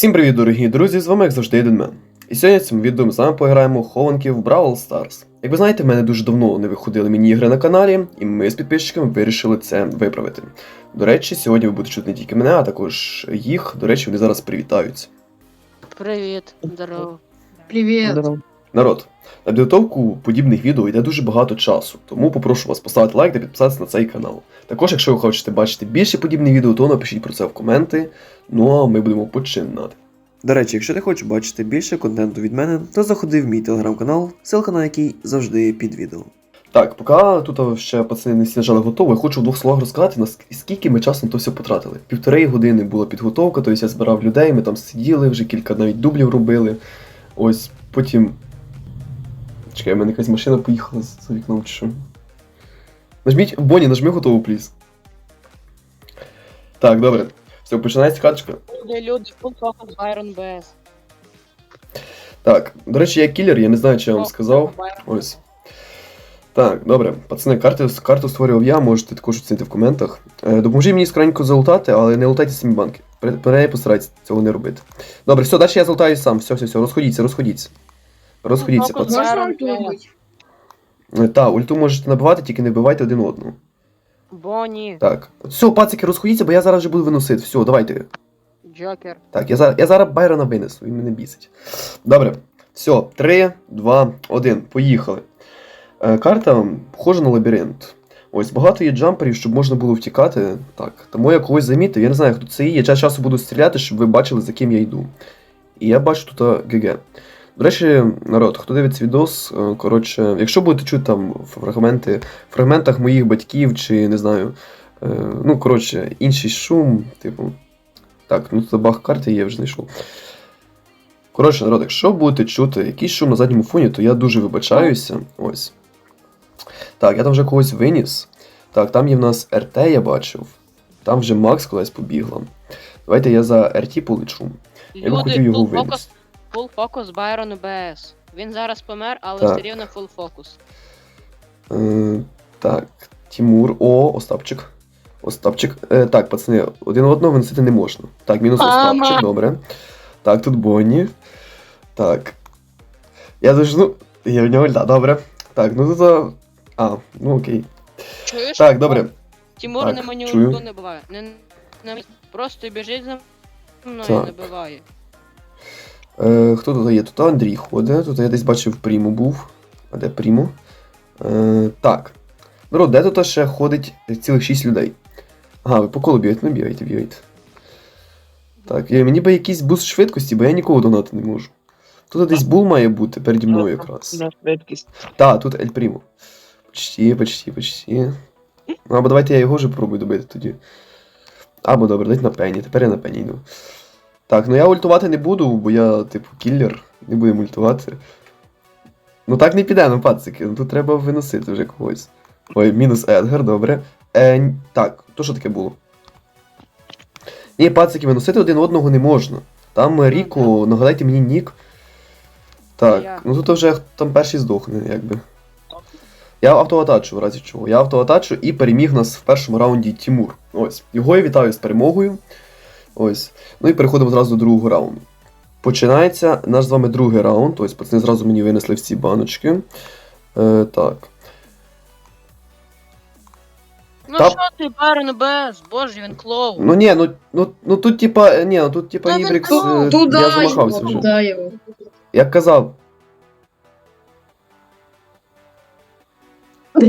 Всім привіт, дорогі друзі! З вами як завжди Єдинмен. І сьогодні в цьому відео ми з вами поіграємо хованки в Brawl Stars. Як ви знаєте, в мене дуже давно не виходили міні-ігри на каналі, і ми з підписчиками вирішили це виправити. До речі, сьогодні ви будете чути не тільки мене, а також їх. До речі, вони зараз привітаються. Привіт, здорово. Привіт. Народ, на підготовку подібних відео йде дуже багато часу, тому попрошу вас поставити лайк та підписатися на цей канал. Також, якщо ви хочете бачити більше подібних відео, то напишіть про це в коменти. Ну а ми будемо починати. До речі, якщо ти хочеш бачити більше контенту від мене, то заходи в мій телеграм-канал, ссылка на який завжди під відео. Так, поки тут ще пацани не сніжали готово, я хочу в двох словах розказати, наскільки ми часом то все потратили. Півтори години була підготовка, тобто я збирав людей, ми там сиділи, вже кілька навіть дублів робили. Ось потім. Чекай, в мене якась машина поїхала за вікном чи що. Нажміть, Бонні, нажми готово, пліз. Так, добре. Все, починається карточка. Люди, люди, focus Byron BS. Так, до речі, я кілер, я не знаю, чи я вам сказав. Ось. Так, добре. Пацани, карти, карту створював я, можете також оцінити в коментах. Е, допоможіть мені скоренько залутати, але не лутайте самі банки. При постарайтесь цього не робити. Добре, все, далі я залутаю сам. Все, все, все, розходіться, розходіться. Розходіться, Ну, пацани. Можна Е, Та, ульту можете набивати, тільки не вбивайте один одного. Бонні, Так. Все, пацики, розходіться, бо я зараз вже буду виносити. Все, давайте. Джокер. Так, я зараз, я зараз Байрона винесу, він мене бісить. Добре. Все, 3, 2, 1. Поїхали. Е, карта похожа на лабіринт. Ось багато є джамперів, щоб можна було втікати. Так, тому я когось замітив, я не знаю, хто це є. Я час часу буду стріляти, щоб ви бачили, за ким я йду. І я бачу тут а, ГГ. До речі, народ, хто дивиться відос, е, коротше, якщо будете чути там фрагменти, в фрагментах моїх батьків чи не знаю, е, ну, коротше, інший шум, типу. Так, ну тут баг карти є, вже знайшов. Коротше, народ, якщо будете чути якийсь шум на задньому фоні, то я дуже вибачаюся. Ось. Так, я там вже когось виніс. Так, там є в нас РТ, я бачив. Там вже Макс колись побігла. Давайте я за РТ полечу. Я би хотів його винести. Full focus Byron BS. Він зараз помер, але Так. все рівно focus. Е, так, Тімур. О, Остапчик. Остапчик. Е, так, пацани, один одного виносити не можна. Так, мінус Мама. Остапчик, добре. Так, тут Бонні. Так. Я дуже, ну. Я в нього льда, добре. Так, ну тут. а, ну окей. Чуєш? Так, добре. Тимур Так, не мені чую. не буває. Не, не, просто біжить за мною Так. не биває. Е, хто тут є? Тут Андрій ходить. Тут я десь бачив Пріму був. А де Пріму? Е, так. Народ, де тут ще ходить цілих 6 людей? Ага, ви по колу бігаєте, ну бігайте, бігайте. Так, мені би якийсь буст швидкості, бо я нікого донати не можу. Тут десь бул має бути переді мною якраз. На швидкість. Так, тут Ель Прімо. Почти, почти, почти. Ну, або давайте я його вже попробую добити тоді. Або добре, дайте на пені. Тепер я на пені йду. Так, ну я ультувати не буду, бо я, типу, кіллер. Не будемо ультувати. Ну так не піде, ну пацики. Ну тут треба виносити вже когось. Ой, мінус Едгар, добре. Е, так, то що таке було? Ні, пацики, виносити один одного не можна. Там Ріко, нагадайте мені нік. Так, ну тут вже там перший здохне, якби. Я автоатачу, в разі чого. Я автоатачу і переміг нас в першому раунді Тімур. Ось. Його я вітаю з перемогою. Ось. Ну і переходимо зразу до другого раунду. Починається наш з вами другий раунд. Ось пацани зразу мені винесли всі баночки. Е, так. Ну Та- що ти, Byron BS? Боже, він клоун. Ну ні, ну, ну, ну тут типа. е, Ні, ну тут типа Та Ібрікс. е, Я Туда замахався його, вже. туда його. Як казав.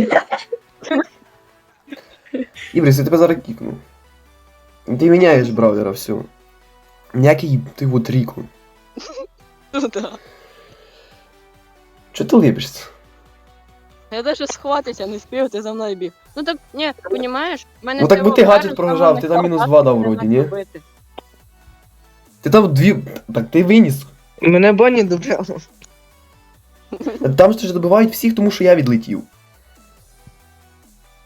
Ібріс, я тебе зараз кікну. Ти міняєш браузера, все. Ніякий ти от ріку. Ну да. Чого ти либишся? Я даже схватитися не спів, ти за мною біг. Ну так, ні, понімаєш? В Мене Ну так цього ти гаджет програв, ти там мінус хватає, два дав не вроді, ні? Ти там дві. Так ти виніс. Мене Бонні добив. Там ж добивають всіх, тому що я відлетів.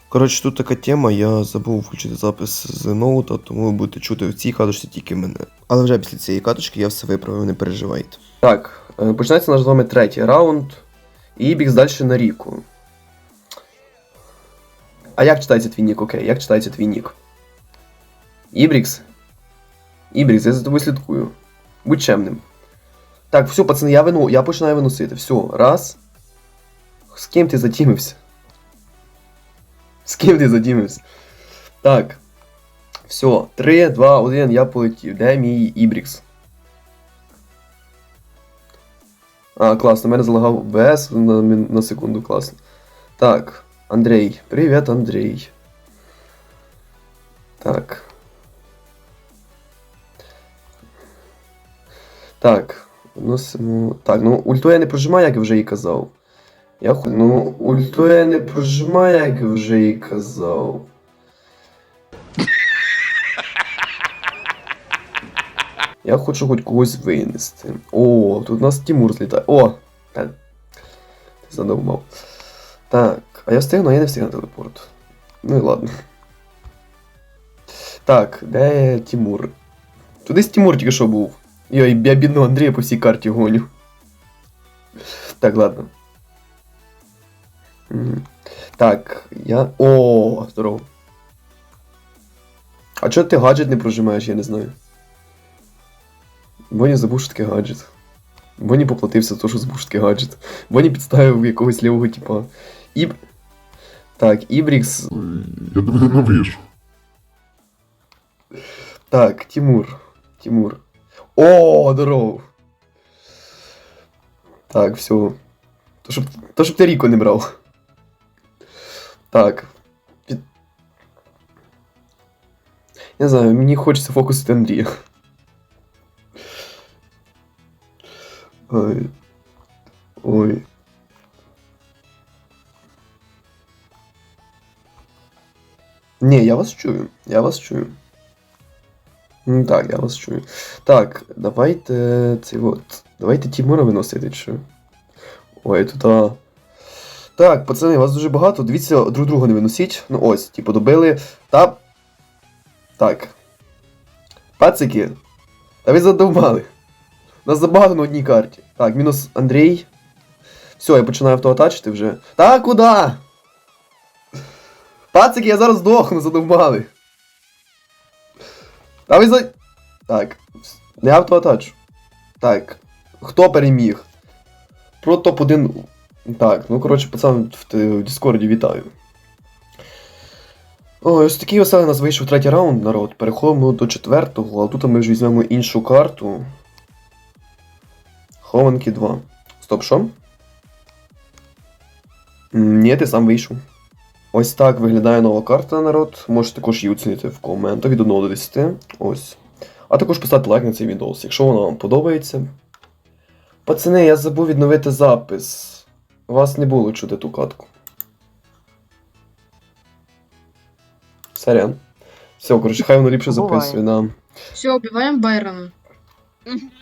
Коротше, тут така тема, я забув включити запис з ноута, тому ви будете чути в цій каточці тільки мене. Але вже після цієї каточки я все виправив, не переживайте. Так, е, починається наш з вами третій раунд. І бікс далі на ріку. А як читається твій нік? Окей, як читається твій нік? Ібрікс? Ібрікс, я за тобою слідкую. Будь чемним. Так, все, пацани, я вину, я починаю виносити. Все, раз. З ким ти задімився? З ким ти задімився? Так. Все, 3, 2, 1, я полетів. Де мій Ібрікс? А, класно, мене залагав БС на, на секунду, класно. Так, Андрей. Привіт, Андрей. Так. Так. Носимо. Так, ну ульту я не прожимаю, як я вже і казав. Я ху... Ну, ульту я не прожимаю, як вже і казав. Я хочу хоч когось винести. О, тут у нас Тимур злітає. О! Ти задовбав. Так, а я встигну, а я не встигну телепорт. Ну і ладно. Так, де Тимур? Тудись Тимур тільки що був. Йой, я бідного Андрія по всій карті гоню. Так, ладно. Так, я. О, здорово. А чого ти гаджет не прожимаєш, я не знаю. Боні забув, що таке гаджет. Боні поплатився за те, що забув, що таке гаджет. Боні підставив якогось лівого типа. Іб... Так, Ібрікс. Я тебе ненавижу. Так, Тимур. Тимур. О, здорово. Так, все. То щоб, то, щоб ти Ріко не брав. Так. Під... Не знаю, мені хочеться фокусити Андрія. Ой. Ой. Ні, я вас чую. Я вас чую. М, Так, я вас чую. Так, давайте цей от. Давайте Тімура виносити, чи. Ой, тут. Так, пацани, вас дуже багато. Дивіться, друг друга не виносіть. Ну ось, типу, добили. Та. Так. Пацики. Та ви задовбали. Нас забагато на одній карті. Так, мінус Андрій. Все, я починаю автоатачити вже. Та куди? Пацики, я зараз здохну, задовбали. Та ви за. Так. Не автоатач. Так. Хто переміг? Про топ-1. Так, ну коротше, пацан в, Діскорді вітаю. Ось такий веселий у нас вийшов третій раунд, народ. Переходимо до четвертого, а тут ми вже візьмемо іншу карту. Хованки 2. Стоп, що? Ні, ти сам вийшов. Ось так виглядає нова карта, народ. Можете також її оцінити в коментах від 1 до 10. Ось. А також поставити лайк на цей відос, якщо воно вам подобається. Пацани, я забув відновити запис. Вас не було чути ту катку. Сорян. Все, коротше, хай воно ліпше Буває. записує, да. Все, убиваем Байрона.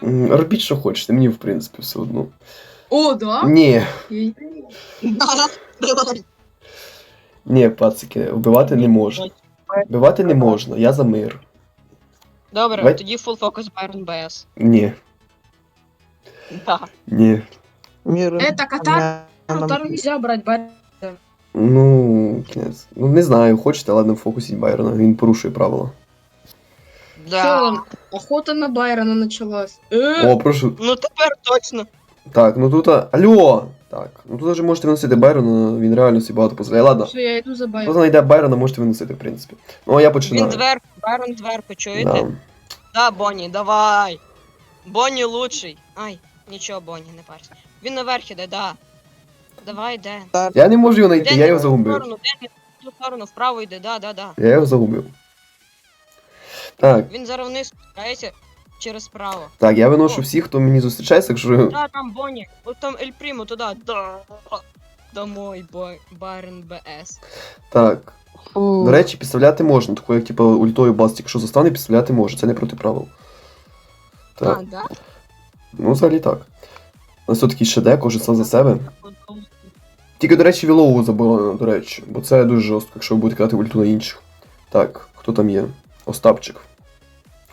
М, Робіть, що хочете, мені в принципі все одно. О, да? Ні, И- ні, пацики, вбивати не можна. Вбивати не можна, я за мир. Добре, Давай. тоді full focus Byron BS. Ні, Так. ні. Мир. Это кота, Которого нельзя брать Байрона. Ну, кінець. Ну, не знаю, хочете, ладно, фокусіть Байрона, він порушує правила. Да. Охота на Байрона началась. Э, О, прошу. Ну тепер точно. Так, ну тут. а- Алло! Так, ну тут вже можете виносити Байрона, він реально собі багато дозволяє. Ладно. Все, я иду за Хто Байроном. знайде Байрона, можете виносити, в принципі. Ну, а я Він починаю. зверху, Байрон зверху, чуєте? Да. Да, Бонні, давай. Бонні лучший. Ай, нічого, Бонні, не парся. Він наверх іде, да. Давай, де. Я не можу його знайти, я його загубив. сторону, де в ту сторону, вправо йде, да, да, да. Я його загубив. Так, Він зараз вниз спускається через справа. так, я виношу О. всіх, хто мені зустрічається, якщо. Да, там Бонні. От там Ель Примо туди. Да. Домой, бой, Байрон БС. Так. Фу. До речі, підставляти можна, таку як типу ультою бас, якщо застане, підставляти може, це не проти правил. Так. А, да? Ну, взагалі так. У нас все-таки ШД, кожен сам за себе. Тільки, до речі, Вілоу заборонено, до речі, бо це дуже жорстко, якщо ви будете кидати ульту на інших. Так, хто там є? Остапчик.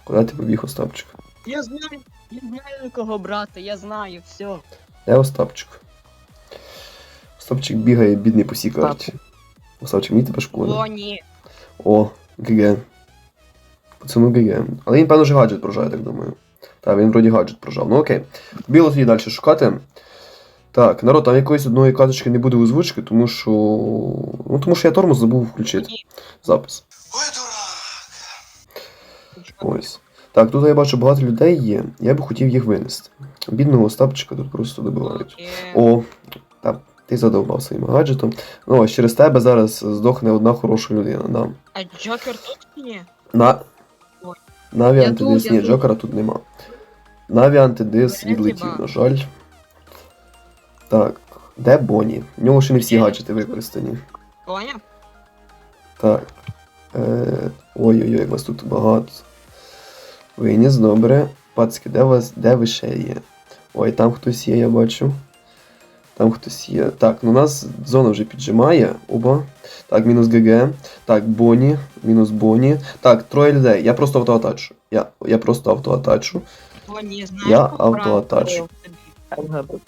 Куди ти побіг, Остапчик? Я знаю, я знаю кого брати, я знаю, все. Де Остапчик? Остапчик бігає бідний по всій карті. Остапчик, мені тебе шкода. Бонні. О, ГГ. Пацану ГГ. Але він, певно, вже гаджет прожає, так думаю. Так, він вроді гаджет прожав. Ну окей. Біло тоді далі шукати. Так, народ, там якоїсь одної карточки не буде озвучки, тому що. Ну, тому що я тормоз забув включити запис. Ось. Так, тут я бачу багато людей є. Я би хотів їх винести. Бідного Остапчика тут просто добивають. О, так, ти задовбав своїм гаджетом. Ну, ось через тебе зараз здохне одна хороша людина. Да. А Джокер тут чи ні? На. Наві антидис. Ні, тут. Джокера тут нема. Наві антидис відлетів, на жаль. Так, де Бонні? В нього ще не всі гаджети використані. Поняв? Так. Е, Ой-ой-ой, як вас тут багато. Виніс, добре. Пацки, де вас, де ви ще є? Ой, там хтось є, я бачу. Там хтось є. Так, ну у нас зона вже піджимає. Оба. Так, мінус ГГ. Так, Бонні. Мінус Бонні. Так, троє людей. Я просто автоатачу. Я, я просто автоатачу. Я автоатачу.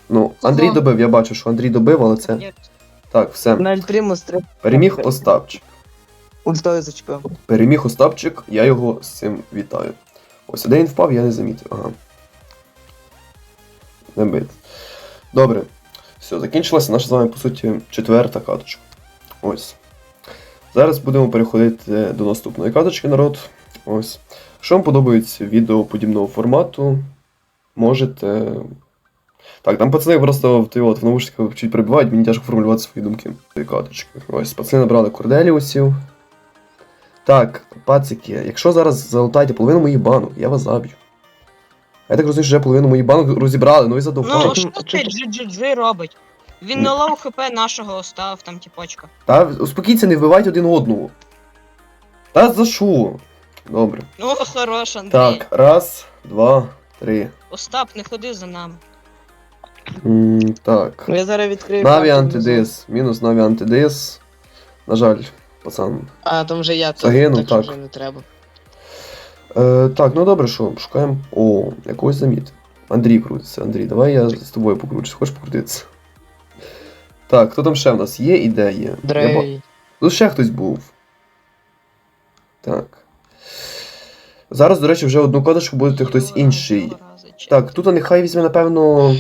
Ну, Андрій добив, я бачу, що Андрій добив, але це. Так, все. На Переміг Остапчик. ультою зачепив. Переміг Остапчик, я його з цим вітаю. Ось, а де він впав, я не замітив. Ага. Не бит. Добре. Все, закінчилася наша з вами, по суті, четверта каточка. Ось. Зараз будемо переходити до наступної каточки, народ. Ось. Якщо вам подобається відео подібного формату, можете. Так, там пацани просто в, той от, в наушниках чуть перебувають, мені тяжко формулювати свої думки. Каточки. Ось, пацани набрали корделіусів. Так, пацики, якщо зараз залутаєте половину моїх банок, я вас заб'ю. Я так розумію, що вже половину моїх банок розібрали, ну і задовбали. Ну, що ти GGG робить? Він на лоу хп нашого остав, там тіпочка. Та успокіться, не вбивайте один одного. Та за що? Добре. Ну, хорош, Андрій. Так, раз, два, три. Остап, не ходи за нами. М, так. Я зараз відкрию. Наві карту антидис. Мінус наві антидис. На жаль, пацан. А, там вже я. Загинув, так. що так. Вже не треба. Е, так, ну добре, що, шукаємо. О, якогось заміт. Андрій крутиться. Андрій, давай я з тобою покручусь. Хочеш покрутитися? Так, хто там ще в нас є і де? Я ба- Дрей. Тут ще хтось був. Так. Зараз, до речі, вже одну кодочку буде хтось інший. Так, тут нехай візьме, напевно,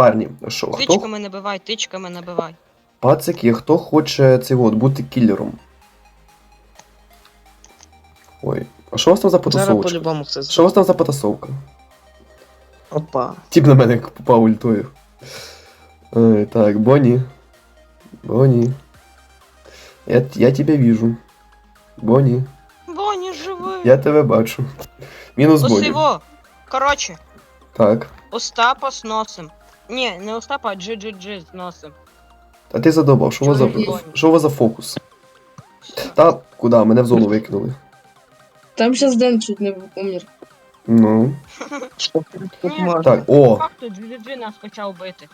парні. А Що, хто? Тичками набивай, тичками набивай. Пацики, хто хоче цей от, бути кілером? Ой, а що у вас там за Зараз потасовочка? по-любому все Що у вас там за потасовка? Опа. Тіп на мене як попав ультою. Ой, так, Бонні. Бонні. Я, я тебе вижу. Бонні. Боні, живий. Я тебе бачу. Мінус Бонні. Коротше, Так. Остапа сносим. Ні, не Остапа, а GGG зносим. Та ти задобав, що у вас за, Чоловік. що у вас за фокус? Та куди? Мене в зону викинули. Там сейчас Дэн чуть не умер. Ну. Так, о. факту GGG нас почав бити.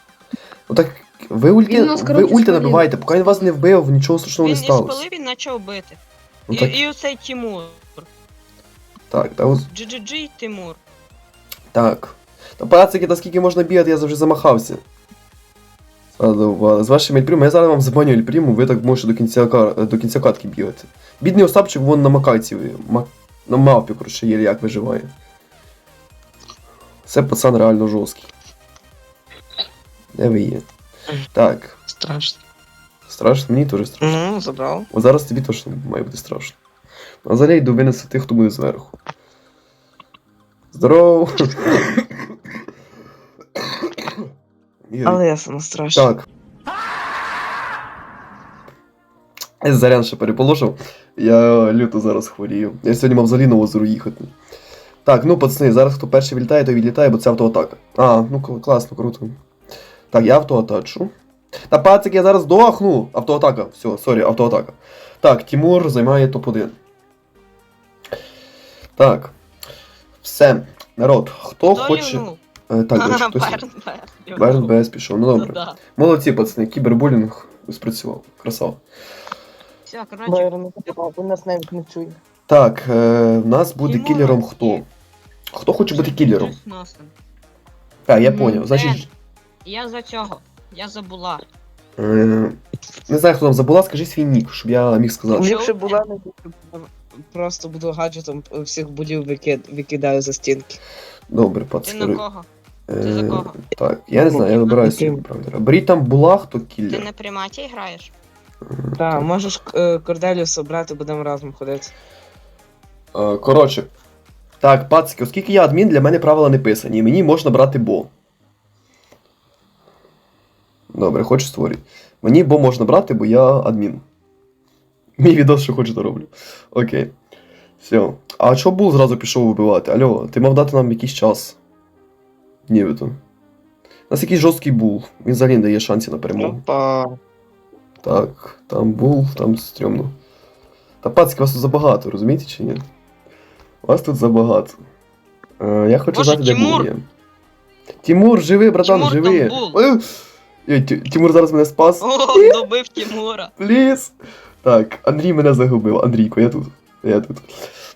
Ну так ви ульти, Він нас, ви коротше, ульти спалив. набиваєте, поки він вас не вбив, нічого страшного Він не і сталося. спалив, він почав бити. Ну і, так, і оцей Тимур. так, та ось, GGG і Тимур. так. Та пацики, та скільки можна бігати, я завжди замахався. З вашим ельпрімом, я зараз вам забаню ельпріму, ви так можете до кінця, кар- до кінця катки бігати. Бідний Остапчик вон на макайці, на мавпі, коротше, є, як виживає. Це пацан реально жорсткий. Де ви є? Так, Страшно. страшно, мені теж страшно. Ну, забрав. От зараз тобі точно має бути страшно. А взагалі я йду винести тих, хто буде зверху. Здорово! Але я саме страшно. Так. Зарян ще переположив. Я люто зараз хворію. Я сьогодні мав взагалі на озеро їхати. Так, ну пацани, зараз хто перший відлітає, той відлітає, бо це автоатака. А, ну кл- класно, круто. Так, я автоатачу. Та пацик, я зараз дохну. Автоатака. Все, сорі, автоатака. Так, Тимур займає топ-1. Так. Все. Народ, хто Хто хоче. Е, так. Берн БС пішов. Ну Ну добре. Молодці, пацани, кібербулінг спрацював. Красава. Все, коротше, він нас навіть не чує. Так, е, в нас буде кілером хто? Хто хоче бути кілером? Так, я поняв. Значить, Я за цього. Я забула. е, не знаю, хто там забула, скажи свій нік, щоб я міг сказати. Ліпше була не просто буду гаджетом всіх будів викидаю за стінки. Добре, Ти на кого? Ти за Е, кого? Так, я не знаю, я вибираю Яким? собі правда. Беріть там була, хто Ти кіллер. на приматі граєш? Так, можеш е, Корделіус обрати, будемо разом ходити. Е, Коротше. Так, пацки, оскільки я адмін, для мене правила не писані. і Мені можна брати бо. Добре, хочу створити. Мені бо можна брати, бо я адмін. Мій відос, що хочу, то роблю. Окей. Все. А чого Бул зразу пішов вибивати? Алло, ти мав дати нам якийсь час. Нібито. У нас якийсь жорсткий бул. Він взагалі не дає шансів на перемогу. Опа. Так, там бул, там стрьомно. Та пацки, вас тут забагато, розумієте чи ні? Вас тут забагато. Е, я хочу Боже, знати, де Тимур! бул є. Тимур, живи, братан, Тимур, живи. бул. Ой, Ті- Тимур зараз мене спас. О, добив Тимура. Пліз. Так, Андрій мене загубив. Андрійко, я тут. Я тут.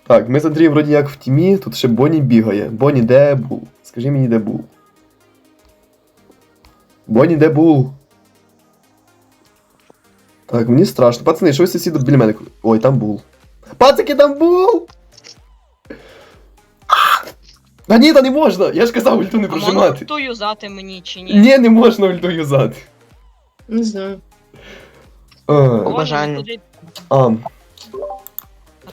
Так, ми з Андрієм вроді як в тімі, тут ще Бонні бігає. Бонні, де бул? Скажи мені, де бул. Бонні, де бул? Так, мені страшно. Пацани, що ви сусіду біля мене? Ой, там бул. Пацики, там бул! А! Та ні, та не можна! Я ж казав ульту не А можна прожимати. ту юзати мені чи ні? Ні, не можна ульту юзати. Не знаю. А, Бажання. а,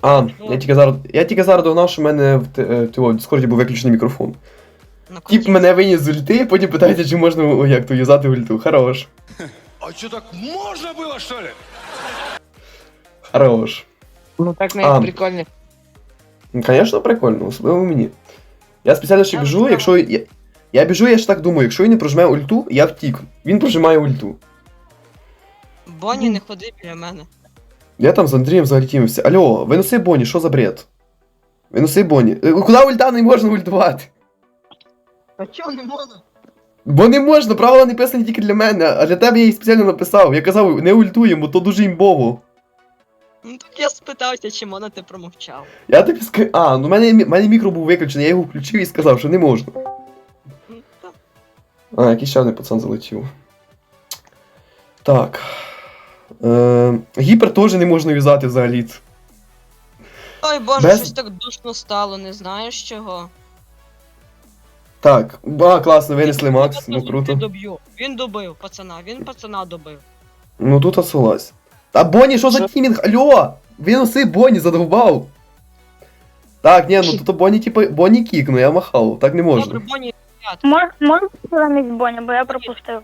а, Ну, я тільки зараз. Я тільки зараз догнав, що в мене в, е, в, Дискорді був виключений мікрофон. на Тіп мене виніс з ульти, потім питається, чи можна о, як то юзати ульту. Хорош. А что так можно было, что ли? Хорош. Ну так А. навіть прикольно. Ну, Звісно, прикольно, особливо мені. Я спеціально ще біжу, якщо. Я, я біжу, я ж так думаю, якщо він не прожимає ульту, я втік. Він прожимає ульту. Бонні, не ходи біля мене. Я там з Андрієм взагалі тімився. Алло, виноси Бонні, що за бред? Виноси Бонні. Е, Куди ульта не можна ультувати? А чого не можна? Бо не можна, правила не писані тільки для мене, а для тебе я їх спеціально написав. Я казав, не ультуємо, то дуже імбово. Ну так я спитався, чи можна ти промовчав. Я тобі сказав. А, ну в мене, в мене мікро був виключений, я його включив і сказав, що не можна. Ну, та. А, якийсь ще один пацан залетів. Так. Е, гіпер теж не можна в'язати взагалі. Ой боже, Без- щось так душно стало, не знаєш чого. Так, а, класно, винесли Макс, ну круто. доб'ю. Він добив, пацана, він пацана добив. Ну тут осулась. Та Бонні, що за Що? тімінг? Алло! Виноси Бонні, задовбав. Так, ні, ну тут Бонні, типу, Бонні кікну, я махав, так не можна. Добре, Бонні, Мож, можеш замість Боня, бо я пропустив.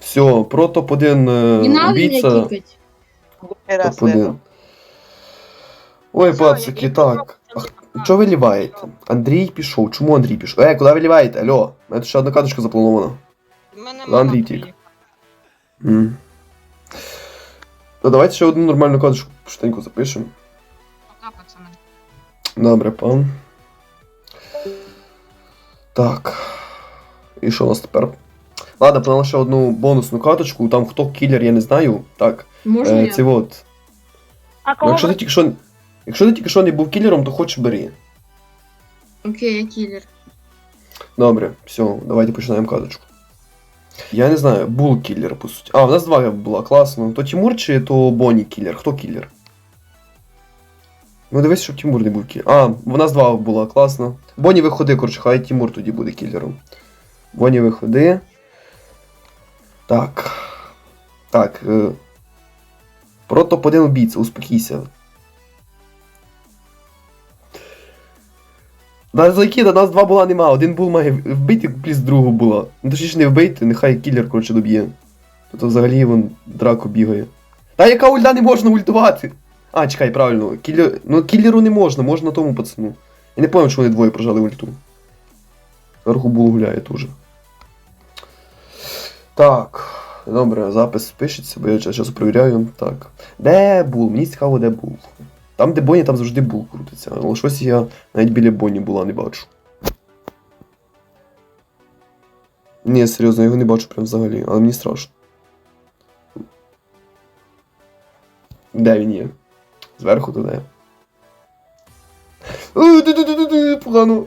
Все, про топ-1 Не надо убійця. меня кикать. Раз Топ-1. видно. Ой, Все, пацики, так. А х- Чого ви ліваєте? Андрій пішов. Чому Андрій пішов? Е, куди ви ліваєте? Алло, у мене тут ще одна каточка запланована. в мене Да, мама Андрій тік. приїхала. М. Ну давайте ще одну нормальну каточку швиденько запишемо. Пока, пацани. Добре, пан. Так. І що у нас тепер? Ладно, погнали ще одну бонусну каточку. Там хто кілер, я не знаю. Так, Можно е, я? це от. А Ну, кого якщо ти тільки що. Якщо ти тільки що не був кілером, то хоч бери. Окей, я киллер. Добре, все, давайте починаємо каточку. Я не знаю, був кілер, по суті. А, в нас два була, класно. То Тимур чи то Бонні кілер? Хто кілер? Ну дивись, щоб Тимур не був кілер. А, в нас два була, класно. Бонні виходи, коротше, хай Тимур тоді буде кілером. Бонні виходи. Так. Так. Е... Про топ-1 убійця, успокійся. На Закида нас два була нема, один бул має вбити, плюс другу була. Ну точніше не вбити, нехай кілер, коротше, доб'є. Тут взагалі вон драко бігає. Та яка ульта не можна ультувати? А, чекай, правильно. Кілер... Ну кілеру не можна, можна тому пацану. Я не пам'ятаю, що вони двоє прожали ульту. Зверху бул гуляє теж. Так. Добре, запис пишеться, бо я зараз перевіряю. Так. Де бул? Мені цікаво, де бул. Там, де Бонні, там завжди бул крутиться. Але щось я навіть біля Бонні була не бачу. Ні, серйозно, я його не бачу прям взагалі, але мені страшно. Де він є? Зверху туди. Е, Погано.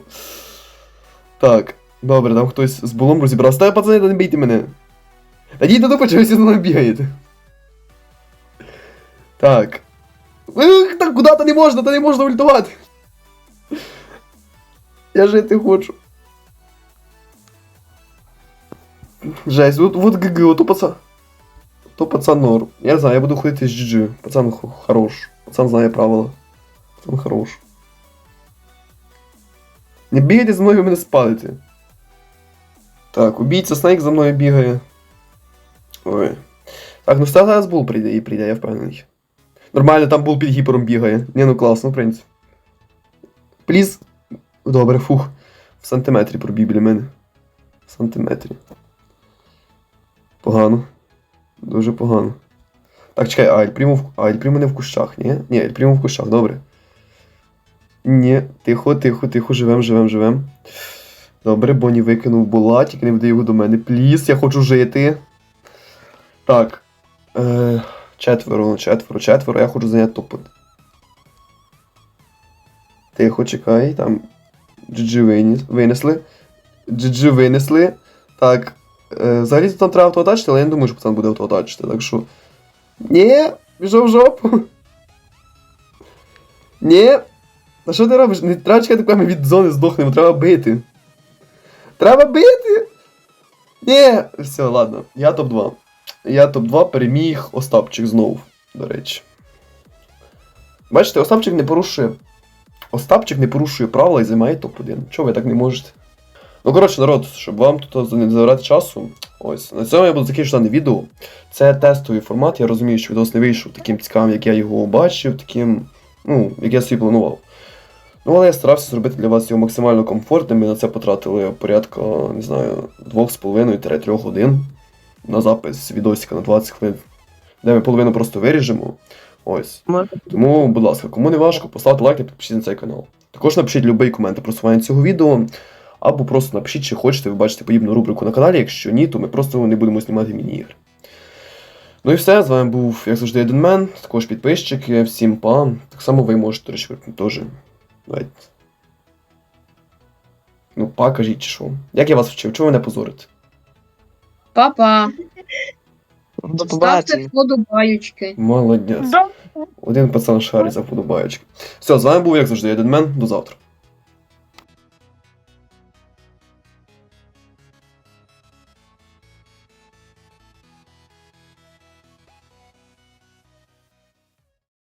Так, добре, там хтось з булом розібрався. Та пацани, не бійте мене. Та дійте до чогось за мною бігаєте. Так. Ех, Так куди то не можна, то не можна ультувати. Я жити хочу. Жесть, вот, вот ГГ, вот то пацан. То пацан норм. Я знаю, я буду ходити з GG. Пацан х- хорош. Пацан знає правила. Пацан хорош. Не бігайте за мною, ви мене спалите. Так, убійця Снейк за мною бігає. Ой. Так, ну зараз Бул прийде і прийде, я впевнений. Нормально, там Бул під гіпером бігає. Ні, ну класно, в принципі. Пліз. Добре, фух. В сантиметрі пробіг біля мене. В сантиметрі. Погано. Дуже погано. Так, чекай, а Ельпрімо в... А Ельпрімо не в кущах, ні? Ні, Ельпрімо в кущах, добре. Ні, тихо, тихо, тихо, живем, живем, живем. Добре, Бонні викинув була, тільки не вдай його до мене. Пліс, я хочу жити. Так. Е, четверо, четверо, четверо, я хочу зайняти топ. Тихо, чекай, там. GG виніс, винесли. GG винесли. Так. Е, взагалі там треба автоатачити, але я не думаю, що пацан буде автоатачити, так що. Ні, пішов в жопу. Ні. А що ти робиш? Не треба чекати, коли ми від зони здохнемо, треба бити. Треба бити! Ні! Все, ладно, я топ-2. Я топ-2 переміг Остапчик знову, до речі. Бачите, Остапчик не порушує. Остапчик не порушує правила і займає топ-1. Чого ви так не можете? Ну, коротше, народ, щоб вам тут не забирати часу. Ось, на цьому я буду закінчити дане відео. Це тестовий формат, я розумію, що відос не вийшов таким цікавим, як я його бачив, таким, ну, як я собі планував. Ну, але я старався зробити для вас його максимально комфортним. Ми на це потратили порядка, не знаю, 2,5-3 годин на запис відосика на 20 хвилин, де ми половину просто виріжемо. Ось. Тому, будь ласка, кому не важко, поставте лайк і підпишіться на цей канал. Також напишіть будь-який комент про просування цього відео, або просто напишіть, чи хочете ви бачити подібну рубрику на каналі. Якщо ні, то ми просто не будемо знімати міні-ігри. Ну і все, з вами був, як завжди, один мен, також підписчики, всім па. Так само ви можете речі, теж. Давайте. Ну, па, кажіть, чи що. Як я вас вчив? Чого ви не позорите? Папа, до ставте побачення. вподобаючки. Молодець. Один пацан шарить за подобаєчки. Все, з вами був, як завжди, один мен. До завтра.